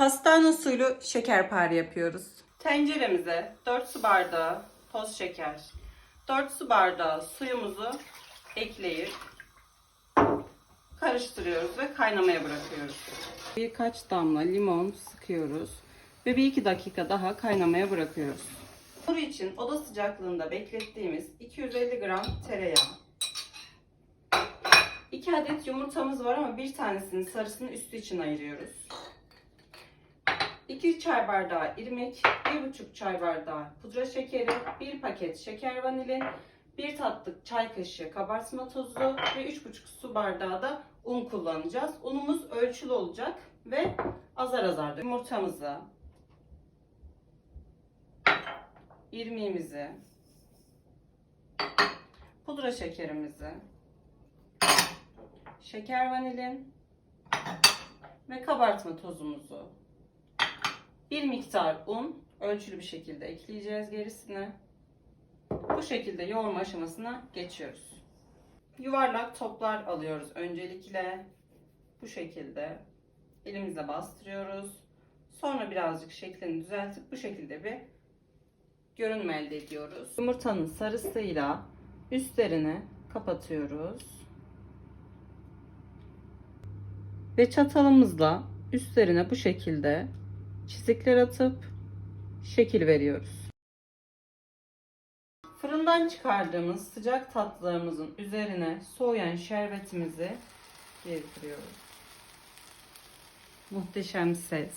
Pastane usulü şekerpare yapıyoruz. Tenceremize 4 su bardağı toz şeker, 4 su bardağı suyumuzu ekleyip karıştırıyoruz ve kaynamaya bırakıyoruz. Birkaç damla limon sıkıyoruz ve bir iki dakika daha kaynamaya bırakıyoruz. Hamur için oda sıcaklığında beklettiğimiz 250 gram tereyağı. 2 adet yumurtamız var ama bir tanesinin sarısını üstü için ayırıyoruz. 2 çay bardağı irmik, 1,5 çay bardağı pudra şekeri, 1 paket şeker vanilin, 1 tatlı çay kaşığı kabartma tozu ve 3,5 su bardağı da un kullanacağız. Unumuz ölçülü olacak ve azar azar yumurtamızı, irmiğimizi, pudra şekerimizi, şeker vanilin ve kabartma tozumuzu bir miktar un ölçülü bir şekilde ekleyeceğiz gerisine. Bu şekilde yoğurma aşamasına geçiyoruz. Yuvarlak toplar alıyoruz öncelikle. Bu şekilde elimizle bastırıyoruz. Sonra birazcık şeklini düzeltip bu şekilde bir görünme elde ediyoruz. Yumurtanın sarısıyla üstlerini kapatıyoruz. Ve çatalımızla üstlerine bu şekilde çizikler atıp şekil veriyoruz. Fırından çıkardığımız sıcak tatlılarımızın üzerine soğuyan şerbetimizi gezdiriyoruz. Muhteşem ses.